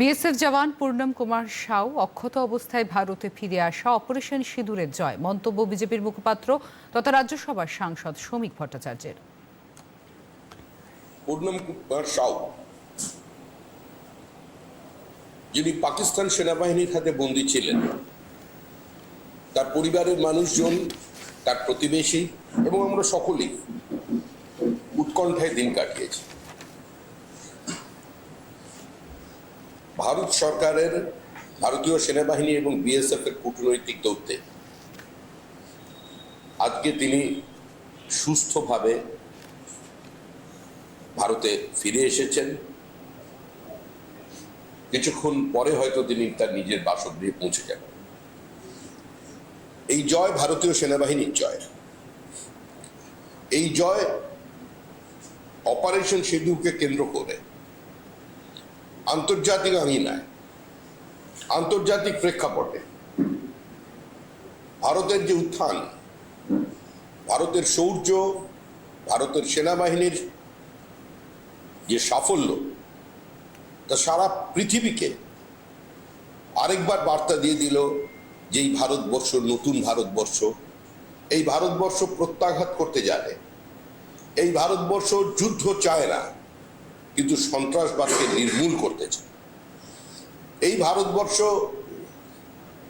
BSF jawan Purnam Kumar Shaw অক্ষত অবস্থায় ভারতে ফিরে আসা অপারেশন সিঁদুরের জয়, মন্তব্য বিজেপির মুখপাত্র তথা রাজ্যসভার সাংসদ শ্রমিক ভট্টাচার্যের। পূর্ণম কুমার সাউ, যিনি পাকিস্তান সেনাবাহিনীর হাতে বন্দী ছিলেন, তার পরিবারের মানুষজন, তার প্রতিবেশী এবং আমরা সকলেই উৎকণ্ঠায় দিন কাটিয়েছি। ভারত সরকারের, ভারতীয় সেনাবাহিনী এবং বিএসএফ এর কূটনৈতিক দৌত্যে আজকে তিনি সুস্থভাবে ভারতে ফিরে এসেছেন। কিছুক্ষণ পরে হয়তো তিনি তার নিজের বাসগৃহে পৌঁছে যাবেন। এই জয় ভারতীয় সেনাবাহিনীর জয়। এই জয় অপারেশন সিঁদুরকে কেন্দ্র করে আন্তর্জাতিক আঙিনায়, আন্তর্জাতিক প্রেক্ষাপটে ভারতের যে উত্থান, ভারতের শৌর্য ভারতের সেনাবাহিনীর যে সাফল্য, তা সারা পৃথিবীকে আরেকবার বার্তা দিয়ে দিল যে এই ভারতবর্ষ নতুন ভারতবর্ষ, এই ভারতবর্ষ প্রত্যাঘাত করতে জানে এই ভারতবর্ষ যুদ্ধ চায় না। কিন্তু সন্ত্রাসবাদকে নির্মূল করতে চায়। এই ভারতবর্ষ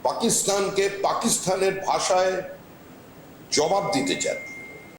পাকিস্তানকে পাকিস্তানের ভাষায় জবাব দিতে চায়।